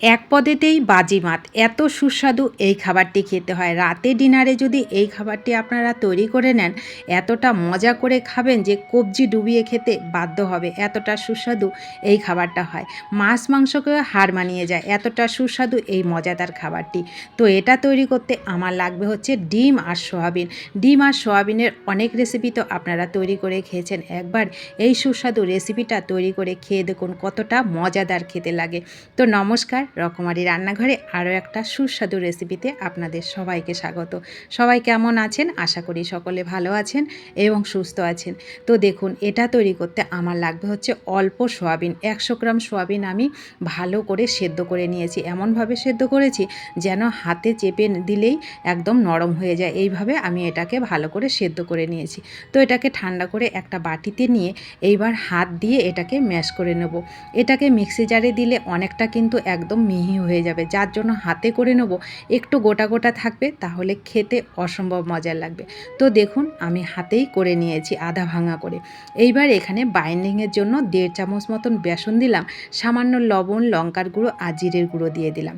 এক পদেতেই বাজিমাত এত সুস্বাদু এই খাবারটি খেতে হয়। রাতে ডিনারে যদি এই খাবারটি আপনারা তৈরি করে নেন, এতটা মজা করে খাবেন যে কবজি ডুবিয়ে খেতে বাধ্য হবে। এতটা সুস্বাদু এই খাবারটা হয়। মাছ মাংসকেও হার মানিয়ে যায়। এতটা সুস্বাদু এই মজাদার খাবারটি। তো এটা তৈরি করতে আমার লাগবে হচ্ছে ডিম আর সোয়াবিন। ডিম আর সোয়াবিনের অনেক রেসিপি তো আপনারা তৈরি করে খেয়েছেন। একবার এই সুস্বাদু রেসিপিটা তৈরি করে খেয়ে দেখুন কতটা মজাদার খেতে লাগে। তো নমস্কার রকমারি রান্নাঘরে আরও একটা সুস্বাদু রেসিপিতে আপনাদের সবাইকে স্বাগত। সবাই কেমন আছেন? আশা করি সকলে ভালো আছেন এবং সুস্থ আছেন। তো দেখুন, এটা তৈরি করতে আমার লাগবে হচ্ছে অল্প সোয়াবিন। একশো গ্রাম সোয়াবিন আমি ভালো করে সেদ্ধ করে নিয়েছি। এমনভাবে সেদ্ধ করেছি যেন হাতে চেপে দিলেই একদম নরম হয়ে যায়। এইভাবে আমি এটাকে ভালো করে সেদ্ধ করে নিয়েছি। তো এটাকে ঠান্ডা করে একটা বাটিতে নিয়ে এইবার হাত দিয়ে এটাকে ম্যাশ করে নেব। এটাকে মিক্সি জারে দিলে অনেকটা কিন্তু একদম মিহি হয়ে যাবে। যার জন্য হাতে করে নেব, একটু গোটা গোটা থাকবে, তাহলে খেতে অসম্ভব মজার লাগবে। তো দেখুন, আমি হাতেই করে নিয়েছি আধা ভাঙা করে। এইবার এখানে বাইন্ডিংয়ের জন্য দেড় চামচ মতন বেসন দিলাম, সামান্য লবণ, লঙ্কার গুঁড়ো আর জিরের গুঁড়ো দিয়ে দিলাম।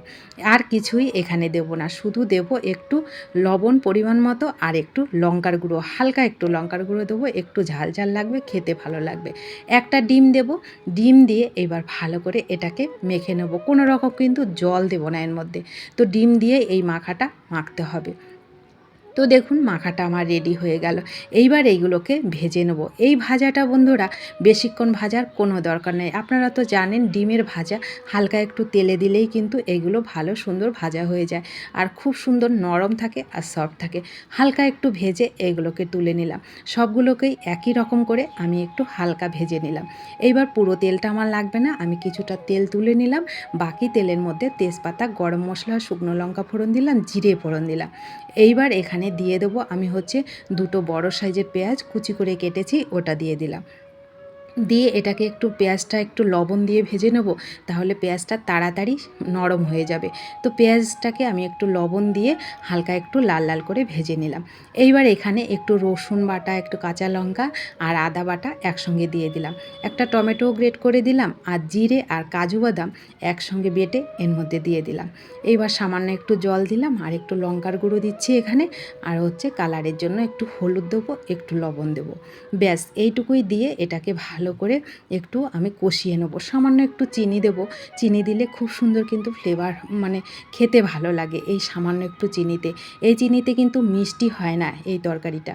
আর কিছুই এখানে দেব না, শুধু দেব একটু লবণ পরিমাণ মতো আর একটু লঙ্কার গুঁড়ো। হালকা একটু লঙ্কার গুঁড়ো দেবো, একটু ঝাল ঝাল লাগবে, খেতে ভালো লাগবে। একটা ডিম দেব, ডিম দিয়ে এবার ভালো করে এটাকে মেখে নেব। কোনো রকম কিন্তু জল দেবো না এর মধ্যে। তো ডিম দিয়ে এই মাখাটা মাখতে হবে। তো দেখুন মাখাটা আমার রেডি হয়ে গেল। এইবার এইগুলোকে ভেজে নেব। এই ভাজাটা বন্ধুরা বেশিক্ষণ ভাজার কোনো দরকার নেই। আপনারা তো জানেন ডিমের ভাজা হালকা একটু তেলে দিলেই কিন্তু এগুলো ভালো সুন্দর ভাজা হয়ে যায়। আর খুব সুন্দর নরম থাকে আর সফট থাকে। হালকা একটু ভেজে এগুলোকে তুলে নিলাম। সবগুলোকেই একই রকম করে আমি একটু হালকা ভেজে নিলাম। এইবার পুরো তেলটা আমার লাগবে না। আমি কিছুটা তেল তুলে নিলাম। বাকি তেলের মধ্যে তেজপাতা, গরম মশলা, শুকনো লঙ্কা ফোড়ন দিলাম, জিরে ফোড়ন দিলাম। এইবার এখানে দিয়ে দেবো। আমি হচ্ছে দুটো বড় সাইজের পেঁয়াজ কুচি করে কেটেছি ওটা দিয়ে দিলাম। দিয়ে এটাকে একটু পেঁয়াজটা একটু লবণ দিয়ে ভেজে নেব, তাহলে পেঁয়াজটা তাড়াতাড়ি নরম হয়ে যাবে। তো পেঁয়াজটাকে আমি একটু লবণ দিয়ে হালকা একটু লাল লাল করে ভেজে নিলাম। এইবার এখানে একটু রসুন বাটা, একটু কাঁচা লঙ্কা আর আদা বাটা একসঙ্গে দিয়ে দিলাম। একটা টমেটো গ্রেট করে দিলাম আর জিরে আর কাজু বাদাম একসঙ্গে বেটে এর মধ্যে দিয়ে দিলাম। এইবার সামান্য একটু জল দিলাম আর একটু লঙ্কার গুঁড়ো দিচ্ছি এখানে আর হচ্ছে কালারের জন্য একটু হলুদ দেবো, একটু লবণ দেবো। ব্যাস, এইটুকুই দিয়ে এটাকে ভালো ভালো করে একটু আমি কষিয়ে নেব। সামান্য একটু চিনি দেব। চিনি দিলে খুব সুন্দর কিন্তু ফ্লেভার মানে খেতে ভালো লাগে এই সামান্য একটু চিনিতে। এই চিনিতে কিন্তু মিষ্টি হয় না এই তরকারিটা।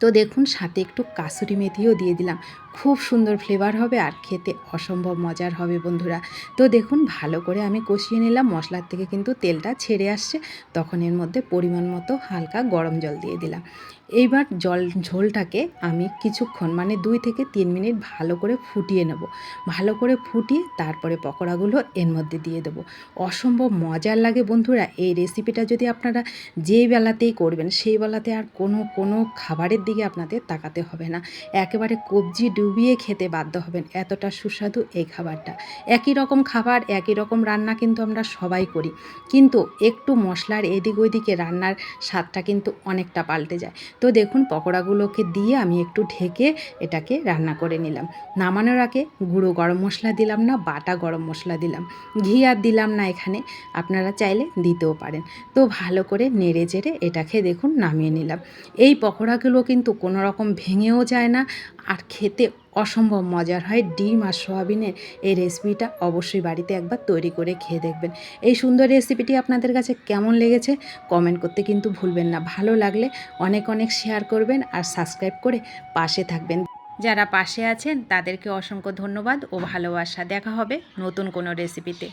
তো দেখুন, সাথে একটু কাসুরি মেথিও দিয়ে দিলাম। খুব সুন্দর ফ্লেভার হবে আর খেতে অসম্ভব মজার হবে বন্ধুরা। তো দেখুন, ভালো করে আমি কষিয়ে নিলাম, মশলার থেকে কিন্তু তেলটা ছেড়ে আসছে। তখন এর মধ্যে পরিমাণ মতো হালকা গরম জল দিয়ে দিলাম। এইবার জল, ঝোলটাকে আমি কিছুক্ষণ মানে দুই থেকে তিন মিনিট ভালো করে ফুটিয়ে নেব। ভালো করে ফুটিয়ে তারপরে পকোড়াগুলো এর মধ্যে দিয়ে দেবো। অসম্ভব মজার লাগে বন্ধুরা। এই রেসিপিটা যদি আপনারা যেই বেলাতেই করবেন, সেই বেলাতে আর কোনো কোনো খাবারের দিকে আপনাদের তাকাতে হবে না। একেবারে কবজি ডুবিয়ে খেতে বাধ্য হবেন। এতটা সুস্বাদু এই খাবারটা। একই রকম খাবার, একই রকম রান্না কিন্তু আমরা সবাই করি। কিন্তু একটু মশলার এদিক ওইদিকে রান্নার স্বাদটা কিন্তু অনেকটা পাল্টে যায়। তো দেখুন, পকোড়াগুলোকে দিয়ে আমি একটু ঢেকে এটাকে রান্না করে নিলাম। নামানোর আগে গুঁড়ো গরম মশলা দিলাম না, বাটা গরম মশলা দিলাম। ঘি আর দিলাম না এখানে, আপনারা চাইলে দিতেও পারেন। তো ভালো করে নেড়ে চেড়ে এটাকে দেখুন, নামিয়ে নিলাম। এই পকোড়াগুলো কিন্তু কোনো রকম ভেঙেও যায় না, আর খেতে অসম্ভব মজার হয়। ডিম আর সোয়াবিনের এই রেসিপিটা অবশ্যই বাড়িতে একবার তৈরি করে খেয়ে দেখবেন। এই সুন্দর রেসিপিটি আপনাদের কাছে কেমন লেগেছে কমেন্ট করতে কিন্তু ভুলবেন না। ভালো লাগলে অনেক অনেক শেয়ার করবেন আর সাবস্ক্রাইব করে পাশে থাকবেন। যারা পাশে আছেন তাদেরকে অসংখ্য ধন্যবাদ ও ভালোবাসা। দেখা হবে নতুন কোনো রেসিপিতে